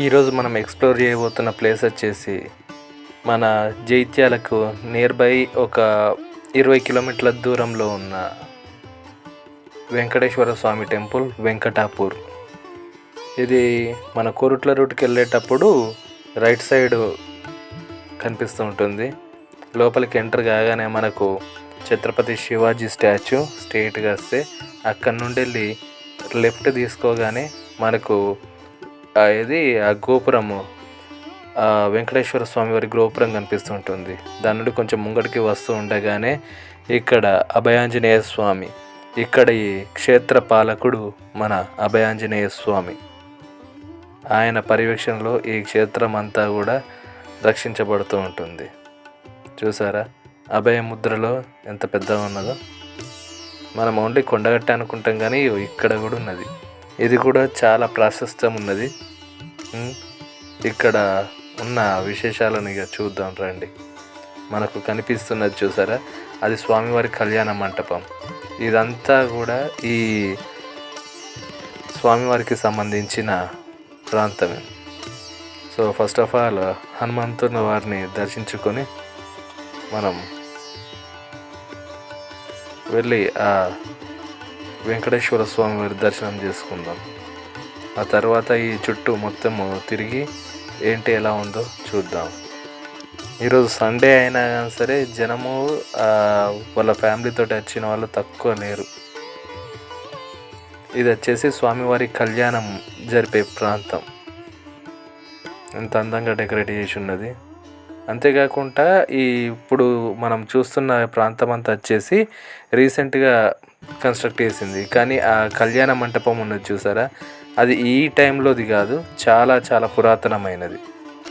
ఈరోజు మనం ఎక్స్ప్లోర్ చేయబోతున్న ప్లేస్ వచ్చేసి మన జైత్యాలకు నియర్ బై ఒక ఇరవై కిలోమీటర్ల దూరంలో ఉన్న వెంకటేశ్వర స్వామి టెంపుల్ వెంకటాపూర్. ఇది మన కోరుట్ల రూట్కి వెళ్ళేటప్పుడు రైట్ సైడ్ కనిపిస్తూ ఉంటుంది. లోపలికి ఎంటర్ కాగానే మనకు ఛత్రపతి శివాజీ స్టాచ్యూ స్టేట్గా వస్తే అక్కడ నుండి వెళ్ళి లెఫ్ట్ తీసుకోగానే మనకు ఇది ఆ గోపురము. ఆ వెంకటేశ్వర స్వామి వారి గోపురం కనిపిస్తుంటుంది. దాని నుండి కొంచెం ముంగడికి వస్తూ ఉండగానే ఇక్కడ అభయాంజనేయ స్వామి ఇక్కడ ఈ క్షేత్ర పాలకుడు మన అభయాంజనేయ స్వామి. ఆయన పర్యవేక్షణలో ఈ క్షేత్రం అంతా కూడా రక్షించబడుతూ ఉంటుంది. చూసారా? అభయ ముద్రలో ఎంత పెద్దగా ఉన్నదో. మనం ఓన్లీ కొండగట్ట అనుకుంటాం కానీ ఇక్కడ కూడా ఉన్నది. ఇది కూడా చాలా ప్రాశస్త్యం ఉన్నది. ఇక్కడ ఉన్న విశేషాలను ఇక చూద్దాం రండి. మనకు కనిపిస్తున్నది చూసారా? అది స్వామివారి కళ్యాణ మంటపం. ఇదంతా కూడా ఈ స్వామివారికి సంబంధించిన ప్రాంతమే. సో ఫస్ట్ ఆఫ్ ఆల్ హనుమంతుని వారిని దర్శించుకొని మనం వెళ్ళి ఆ వెంకటేశ్వర స్వామి వారి దర్శనం చేసుకుందాం. ఆ తర్వాత ఈ చుట్టూ మొత్తం తిరిగి ఏంటి ఎలా ఉందో చూద్దాం. ఈరోజు సండే అయినా కానీ సరే జనము వాళ్ళ ఫ్యామిలీతో వచ్చిన వాళ్ళు తక్కువ లేరు. ఇది వచ్చేసి స్వామివారి కళ్యాణం జరిపే ప్రాంతం. ఎంత అందంగా డెకరేట్ చేసి ఉన్నది. అంతేకాకుండా ఈ ఇప్పుడు మనం చూస్తున్న ప్రాంతం అంతా వచ్చేసి రీసెంట్గా కన్స్ట్రక్ట్ చేసింది. కానీ ఆ కళ్యాణ మంటపం ఉన్నది చూసారా? అది ఈ టైంలోది కాదు చాలా చాలా పురాతనమైనది.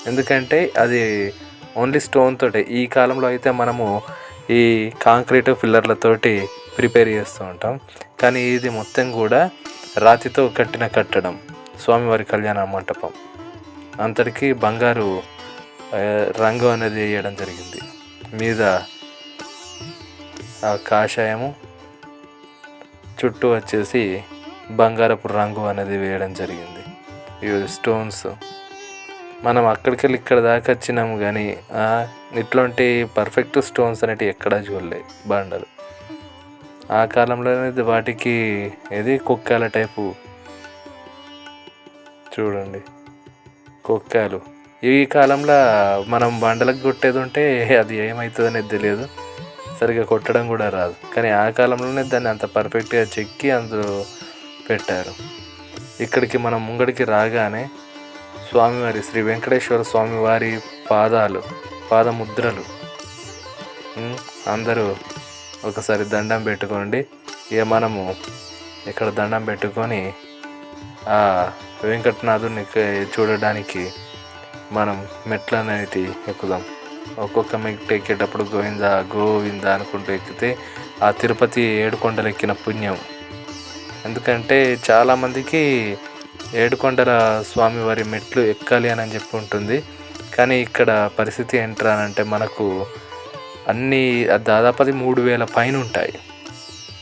ఎందుకంటే అది ఓన్లీ స్టోన్ తోటే. ఈ కాలంలో అయితే మనము ఈ కాంక్రీట్ ఫిల్లర్లతోటి ప్రిపేర్ చేస్తూ ఉంటాం. కానీ ఇది మొత్తం కూడా రాతితో కట్టిన కట్టడం. స్వామివారి కళ్యాణ మంటపం. అంతటికి బంగారు రంగు అనేది వేయడం జరిగింది. మీద ఆ కాషాయము చుట్టూ వచ్చేసి బంగారపు రంగు అనేది వేయడం జరిగింది. ఇవి స్టోన్స్ మనం అక్కడికి వెళ్ళి ఇక్కడ దాకా వచ్చినాము కానీ ఇట్లాంటి పర్ఫెక్ట్ స్టోన్స్ అనేవి ఎక్కడా చూడలే బండలు. ఆ కాలంలోనే వాటికి ఇది కుక్కాల టైపు? చూడండి. కుక్కాలు. ఈ కాలంలో మనం బండలకు కొట్టేది ఉంటే అది ఏమవుతుంది అనేది తెలియదు. సరిగా కొట్టడం కూడా రాదు. కానీ ఆ కాలంలోనే దాన్ని అంత పర్ఫెక్ట్గా చెక్కి అందులో పెట్టారు. ఇక్కడికి మనం ముంగడికి రాగానే స్వామివారి శ్రీ వెంకటేశ్వర స్వామివారి పాదాలు పాదముద్రలు. అందరూ ఒకసారి దండం పెట్టుకోండి. ఇక మనము ఇక్కడ దండం పెట్టుకొని ఆ వెంకటనాథుని చూడడానికి మనం మెట్లు ఎక్కుదాం. ఒక్కొక్క మెట్టు ఎక్కేటప్పుడు గోవింద గోవింద అనుకుంటూ ఎక్కితే ఆ తిరుపతి ఏడుకొండలు ఎక్కిన పుణ్యం. ఎందుకంటే చాలామందికి ఏడుకొండల స్వామివారి మెట్లు ఎక్కాలి అని చెప్పి ఉంటుంది. కానీ ఇక్కడ పరిస్థితి ఏంట్రా అని అంటే మనకు అన్నీ దాదాపు అది మూడు వేల పైన ఉంటాయి.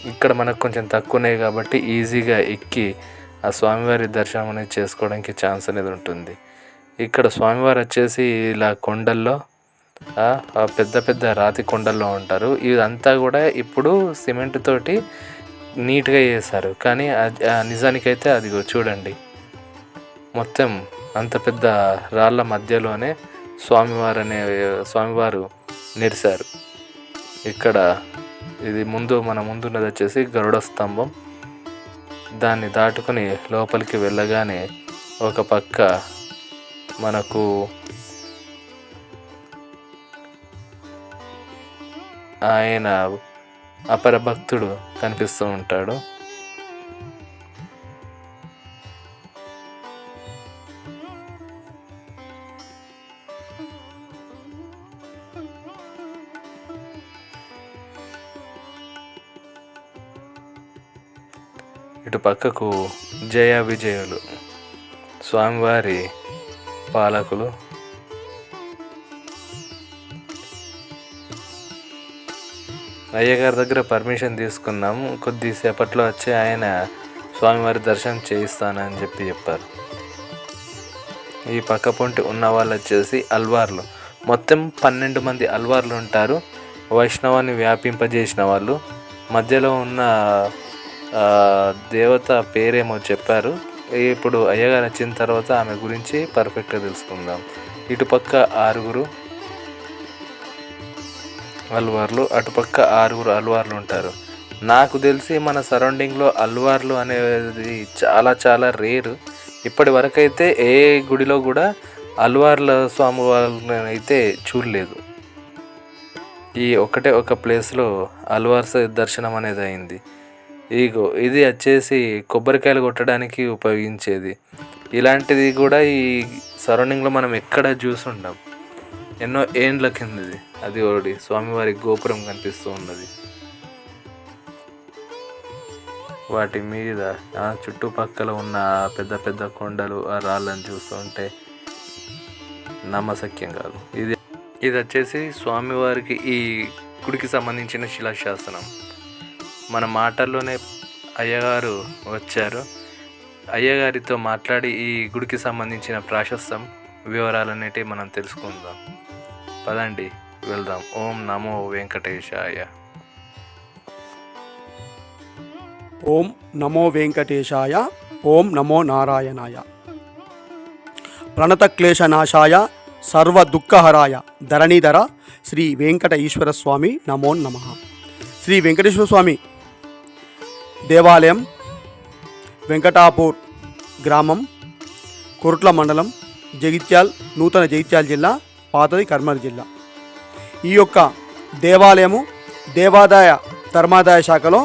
ఇక్కడ మనకు కొంచెం తక్కువనే కాబట్టి ఈజీగా ఎక్కి ఆ స్వామివారి దర్శనం అనేది చేసుకోవడానికి ఛాన్స్ అనేది ఉంటుంది. ఇక్కడ స్వామివారు వచ్చేసి ఇలా కొండల్లో ఆ, పెద్ద పెద్ద రాతి కొండల్లో ఉంటారు. ఇదంతా కూడా ఇప్పుడు సిమెంట్ తోటి నీట్గా చేశారు. కానీ అది- ఆ నిజానికైతే అది చూడండి. మొత్తం అంత పెద్ద రాళ్ళ మధ్యలోనే స్వామివారు అనే స్వామివారు నిరిశారు ఇక్కడ ఇది ముందు మన ముందున్నది వచ్చేసి గరుడ స్తంభం. దాన్ని దాటుకొని లోపలికి వెళ్ళగానే ఒక పక్క మనకు ఆయన అపర భక్తుడు కనిపిస్తూ ఉంటాడు. ఇటు పక్కకు జయ విజయులు. స్వామివారి పాలకులు అయ్యగారి దగ్గర పర్మిషన్ తీసుకున్నాము కొద్దిసేపట్లో వచ్చి ఆయన స్వామివారి దర్శనం చేయిస్తానని చెప్పి చెప్పారు. ఈ పక్క పొంటి ఉన్న వాళ్ళు వచ్చేసి అల్వార్లు. మొత్తం పన్నెండు మంది అల్వార్లు ఉంటారు. వైష్ణవాన్ని వ్యాపింపజేసిన వాళ్ళు. మధ్యలో ఉన్న దేవత పేరేమో చెప్పారు. ఇప్పుడు అయ్యగారు వచ్చిన తర్వాత ఆమె గురించి పర్ఫెక్ట్గా తెలుసుకుందాం. ఇటుపక్క ఆరుగురు అల్వార్లు అటుపక్క ఆరుగురు అల్వార్లు ఉంటారు. నాకు తెలిసి మన సరౌండింగ్లో అల్వార్లు అనేది చాలా చాలా రేరు. ఇప్పటి వరకు అయితే ఏ గుడిలో కూడా అల్వార్ల స్వామి వాళ్ళని అయితే చూడలేదు. ఈ ఒకటే ఒక ప్లేస్లో అల్వార్స్ దర్శనం అనేది అయింది. ఇగో ఇది వచ్చేసి కొబ్బరికాయలు కొట్టడానికి ఉపయోగించేది. ఇలాంటిది కూడా ఈ సరౌండింగ్లో మనం ఎక్కడ చూసుంటాం ఎన్నో ఏండ్ల కిందది. అది ఒకటి. స్వామివారి గోపురం కనిపిస్తూ ఉన్నది. వాటి మీద ఆ చుట్టుపక్కల ఉన్న పెద్ద పెద్ద కొండలు ఆ రాళ్ళని చూస్తుంటే నమ్మశక్యం కాదు. ఇది ఇది వచ్చేసి స్వామివారికి ఈ గుడికి సంబంధించిన శిలాశాసనం. మన మాటల్లోనే అయ్యగారు వచ్చారు. అయ్యగారితో మాట్లాడి ఈ గుడికి సంబంధించిన ప్రాశస్తం వివరాలన్నిటి మనం తెలుసుకుందాం. పదండి వెళ్దాం. ఓం నమో వెంకటేశాయ. ఓం నమో వెంకటేశాయ ఓం నమో నారాయణాయ. ప్రణతక్లేశనాశాయ సర్వ దుఃఖహరాయ. ధరణీధర శ్రీ వెంకట ఈశ్వర స్వామి నమో నమ. శ్రీ వెంకటేశ్వర స్వామి దేవాలయం వెంకటాపూర్ గ్రామం కురుట్ల మండలం జగిత్యాల్ నూతన జగిత్యాల జిల్లా పాతది కర్నూలు జిల్లా. ఈ యొక్క దేవాలయము దేవాదాయ ధర్మాదాయ శాఖలో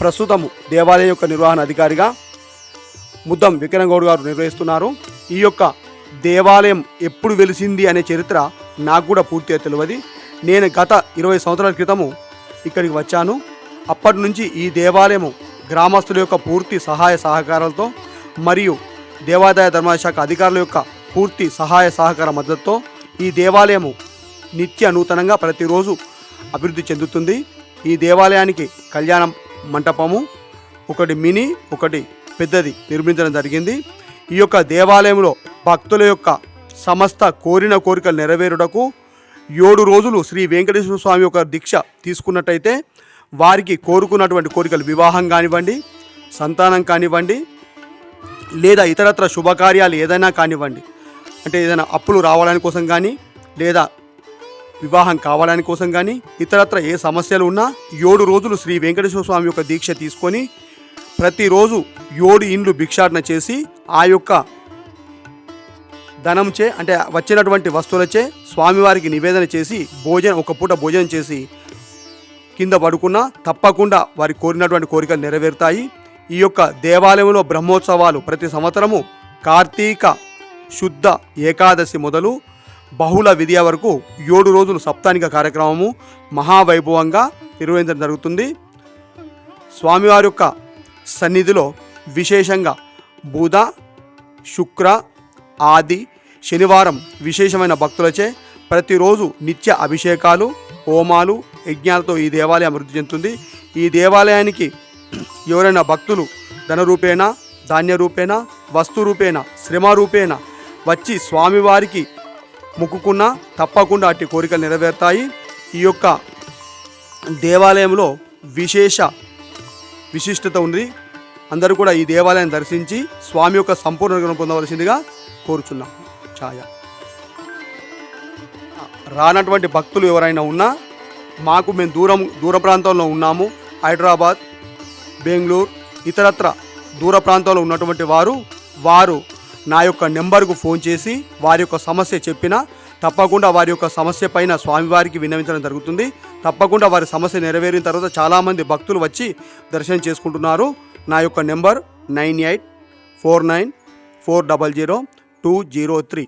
ప్రస్తుతము దేవాలయం యొక్క నిర్వహణ అధికారిగా ముద్దం విక్రమగౌడ్ గారు నిర్వహిస్తున్నారు. ఈ యొక్క దేవాలయం ఎప్పుడు వెలిసింది అనే చరిత్ర నాకు కూడా పూర్తిగా తెలియదు. నేను గత ఇరవై సంవత్సరాల క్రితము ఇక్కడికి వచ్చాను. అప్పటి నుంచి ఈ దేవాలయము గ్రామస్తుల యొక్క పూర్తి సహాయ సహకారాలతో మరియు దేవాదాయ ధర్మాదాయ శాఖ అధికారుల యొక్క పూర్తి సహాయ సహకార మద్దతుతో ఈ దేవాలయము నిత్య నూతనంగా ప్రతిరోజు అభివృద్ధి చెందుతుంది. ఈ దేవాలయానికి కళ్యాణ మంటపము ఒకటి మినీ ఒకటి పెద్దది నిర్మించడం జరిగింది. ఈ యొక్క దేవాలయంలో భక్తుల యొక్క సమస్త కోరిన కోరికలు నెరవేరుటకు ఏడు రోజులు శ్రీ వెంకటేశ్వర స్వామి యొక్క దీక్ష తీసుకున్నట్టయితే వారికి కోరుకున్నటువంటి కోరికలు వివాహం కానివ్వండి సంతానం కానివ్వండి లేదా ఇతరత్ర శుభకార్యాలు ఏదైనా కానివ్వండి అంటే ఏదైనా అప్పులు రావడానికి కోసం కానీ లేదా వివాహం కావడానికి కోసం కానీ ఇతరత్ర ఏ సమస్యలు ఉన్నా ఏడు రోజులు శ్రీ వెంకటేశ్వర స్వామి యొక్క దీక్ష తీసుకొని ప్రతిరోజు ఏడు ఇండ్లు భిక్షాటన చేసి ఆ యొక్క ధనంచే అంటే వచ్చినటువంటి వస్తువులచే స్వామివారికి నివేదన చేసి భోజనం ఒక పూట భోజనం చేసి కింద పడుకున్నా తప్పకుండా వారి కోరినటువంటి కోరికలు నెరవేరుతాయి. ఈ యొక్క దేవాలయంలో బ్రహ్మోత్సవాలు ప్రతి సంవత్సరము కార్తీక శుద్ధ ఏకాదశి మొదలు బహుళ విద్య వరకు ఏడు రోజులు సప్తానిక కార్యక్రమము మహావైభవంగా నిర్వహించడం జరుగుతుంది. స్వామివారి యొక్క సన్నిధిలో విశేషంగా బుధ శుక్ర ఆది శనివారం విశేషమైన భక్తులచే ప్రతిరోజు నిత్య అభిషేకాలు హోమాలు యజ్ఞాలతో ఈ దేవాలయం అభివృద్ధి చెందుతుంది. ఈ దేవాలయానికి ఎవరైనా భక్తులు ధన రూపేణ ధాన్య రూపేణ వస్తు రూపేణ శ్రమ రూపేణ వచ్చి స్వామివారికి మొక్కుకున్నా తప్పకుండా అట్టి కోరికలు నెరవేరుతాయి. ఈ యొక్క దేవాలయంలో విశేష విశిష్టత ఉంది. అందరూ కూడా ఈ దేవాలయం దర్శించి స్వామి యొక్క సంపూర్ణ అనుగ్రహం పొందవలసిందిగా కోరుచున్నాం. ఛాయ. రానటువంటి భక్తులు ఎవరైనా ఉన్నా మాకు మేము దూరం దూర ప్రాంతంలో ఉన్నాము. హైదరాబాద్ బెంగళూరు ఇతరత్ర దూర ప్రాంతంలో ఉన్నటువంటి వారు వారు నా యొక్క నెంబర్కు ఫోన్ చేసి వారి యొక్క సమస్య చెప్పినా తప్పకుండా వారి యొక్క సమస్య పైన స్వామివారికి విన్నవించడం జరుగుతుంది. తప్పకుండా వారి సమస్య నెరవేరిన తర్వాత చాలామంది భక్తులు వచ్చి దర్శనం చేసుకుంటున్నారు. నా యొక్క number nine eight four nine four double zero two zero three.